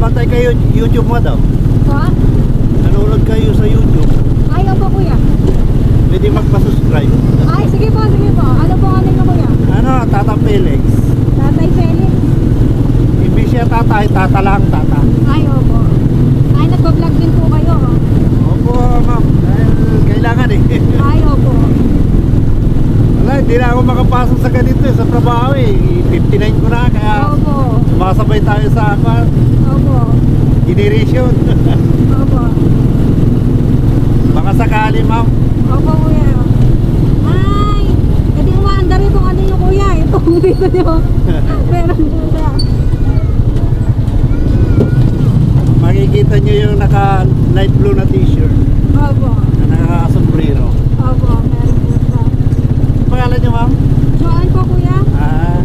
kayo YouTube mo daw. Ha? Nanonood kayo sa YouTube. Ay, opo kuya. Pwede magpa-subscribe. Ay, sige po, sige po. Ano po ano nyo kuya? Ano, Tata Felix. Tatay Felix. Imbis siya tata, tata lang tata. Ay, opo. Ay, nagpa-vlog din po kayo. oh. Opo, ma'am. Dahil kailangan eh. Ay, opo. Wala, hindi na ako makapasok sa ganito eh, sa trabaho eh. 59 ko na, kaya Opo. sumasabay tayo sa apa, Opo. generation. Opo. Baka sakali, ma'am. Opo, kuya. Ay, hindi umaandar itong ano nyo, kuya. Itong dito nyo. Meron po siya. Makikita nyo yung naka light blue na t-shirt Opo. na nakakasombrero. Opo, meron po siya. Pangalan nyo, ma'am? Joan po, kuya. Ah.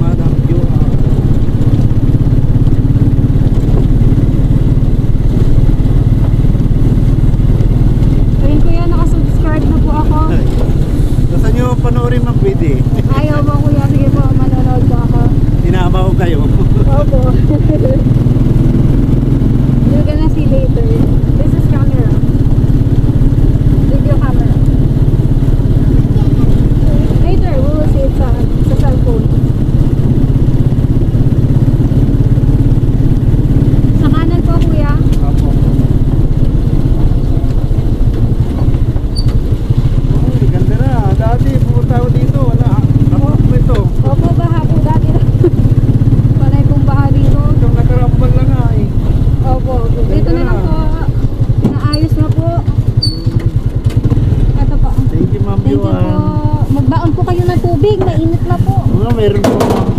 Madam Joan. Ayun, kuya, nakasubscribe na po ako. Gusto nyo panoorin ng pwede opo, kuya. Sige po, manonood po ako. Tinama ko kayo. Opo. You're gonna see later. This is camera. Video camera. Later, we will see it sa, sa cellphone. Sa kanan po, kuya. Apo. Ay, ganda na. Dati pumunta ako dito. Wala. Ako po ito. Opo, baha po dati. Panay pong baha dito. Itong nakarambal lang nga eh. Opo, dito na lang po. Naayos na po. Ito po. Thank